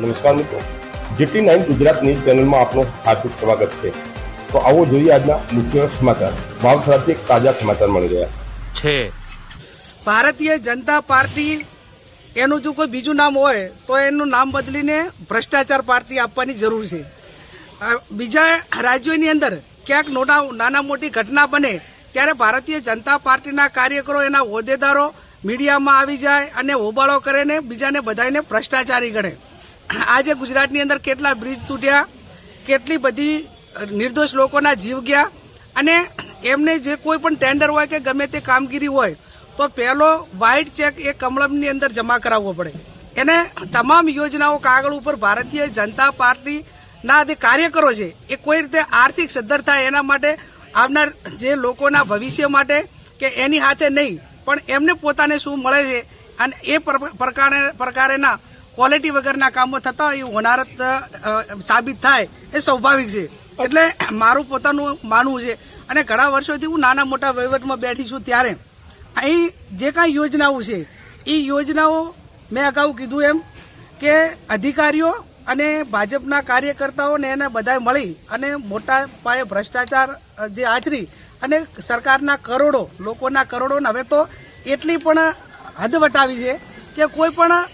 નમસ્કાર મિત્રો. GT nine news ચેનલમાં આપનું હાર્દિક સ્વાગત છે. તો આવો જોઈએ આજના મુખ્ય સમાચાર. વાવથરાથી એક તાજા સમાચાર મળી રહ્યા છે. છે. ભારતીય જનતા પાર્ટી એનું જો કોઈ બીજું નામ હોય તો એનું નામ બદલીને ભ્રષ્ટાચાર પાર્ટી આપવાની જરૂર છે. બીજા રાજ્યોની અંદર ક્યાંક નોટા નાના મોટી ઘટના બને ત્યારે ભારતીય જનતા પાર્ટીના કાર્યકરો એના હોદ્દેદારો મીડિયામાં આવી જાય અને હોબાળો કરે ને બીજાને બધાને ભ્રષ્ટાચારી ગણે. આજે ગુજરાતની અંદર કેટલા બ્રિજ તૂટ્યા, કેટલી બધી નિર્દોષ લોકોના જીવ ગયા અને એમને જે કોઈ પણ ટેન્ડર હોય કે ગમે તે કામગીરી હોય, તો પહેલો વ્હાઇટ ચેક એ કમળમની અંદર જમા કરાવવો પડે. એને તમામ યોજનાઓ કાગળ ઉપર ભારતીય જનતા પાર્ટીના જે કાર્યકરો છે, એ કોઈ રીતે આર્થિક સદ્ધર થાય એના માટે, આવનાર જે લોકોના ભવિષ્ય માટે કે એની હાથે નહીં, પણ એમને પોતાને શું મળે છે, અને એ પ્રકારે, પ્રકારેના ક્વોલિટી વગરના કામો થતા હોય, એ હોનારત સાબિત થાય, એ સ્વાભાવિક છે. એટલે મારું પોતાનું માનવું છે. અને ઘણા વર્ષોથી હું નાના મોટા વહીવટમાં બેઠી છું ત્યારે અહીં જે કાંઈ યોજનાઓ છે, એ યોજનાઓ મેં અગાઉ કીધું એમ કે અધિકારીઓ અને ભાજપના કાર્યકર્તાઓને એને બધાએ મળી અને મોટા પાયે ભ્રષ્ટાચાર જે આચરી અને સરકારના કરોડો, લોકોના કરોડો હવે તો એટલી પણ હદ વટાવી છે કે કોઈ પણ